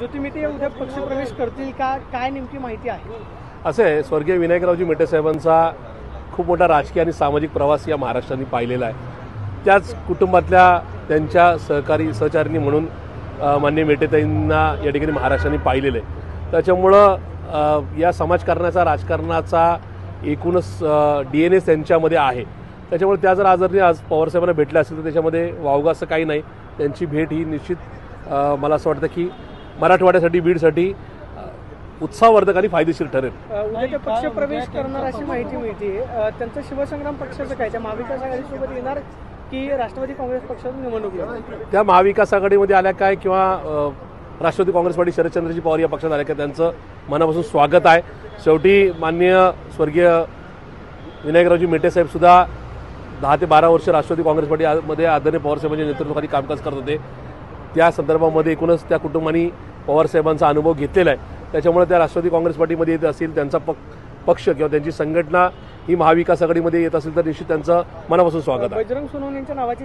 ज्योतिमिते उद्या पक्षप्रवेश करतील का? काय नेमकी माहिती आहे? असं आहे स्वर्गीय विनायकरावजी मेटे साहेबांचा खूप मोठा राजकीय आणि सामाजिक प्रवास या महाराष्ट्राने पाहिलेला आहे. त्याच कुटुंबातल्या त्यांच्या सहकारी सहचारिणी म्हणून मान्य मेटेताईंना या ठिकाणी महाराष्ट्राने पाहिलेलं. आहे त्याच्यामुळं या समाजकारणाचा राजकारणाचा एकूणच डी एन एस त्यांच्यामध्ये आहे. त्याच्यामुळे त्या जर आज जर आज पवारसाहेबांना भेटल्या असतील तर त्याच्यामध्ये वावगा असं काही नाही. त्यांची भेट ही निश्चित मला असं वाटतं की मराठवाड्यासाठी बीडसाठी उत्साहवर्धक आणि फायदेशीर ठरेल. ते पक्षप्रवेश करणार अशी माहिती मिळते त्यांचं शिवसंग्राम पक्षाचं काय? त्या महाविकास आघाडीसोबत येणार की राष्ट्रवादी काँग्रेस पक्षातून निवडणूक? त्या महाविकास आघाडीमध्ये आल्या काय किंवा राष्ट्रवादी काँग्रेस पार्टी शरदचंद्रजी पवार या पक्षात आल्या काय त्यांचं मनापासून स्वागत आहे. शेवटी माननीय स्वर्गीय विनायकरावजी मेटे सुद्धा दहा ते बारा वर्ष राष्ट्रवादी काँग्रेस पार्टीमध्ये आदरणीय पवारसाहेबांच्या नेतृत्वाखाली कामकाज करत होते. त्या संदर्भामध्ये एकूणच त्या कुटुंबांनी पवारसाहेबांचा अनुभव घेतलेला आहे. त्याच्यामुळे त्या राष्ट्रवादी काँग्रेस पार्टीमध्ये येत असतील त्यांचा पक पक्ष किंवा त्यांची संघटना ही महाविकास आघाडीमध्ये येत असेल तर निश्चित त्यांचं मनापासून स्वागत आहे. बजरंग सोनवणे यांच्या नावाची